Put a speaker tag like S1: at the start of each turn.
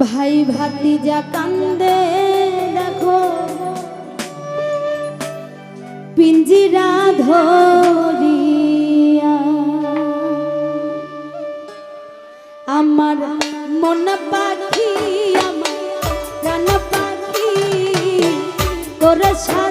S1: ভাই ভাতি যা কান্দে, দেখো। পিঞ্জিরা ধরিয়া। আমার মন পাখি, আমার প্রাণ পাখি, তোর সাথে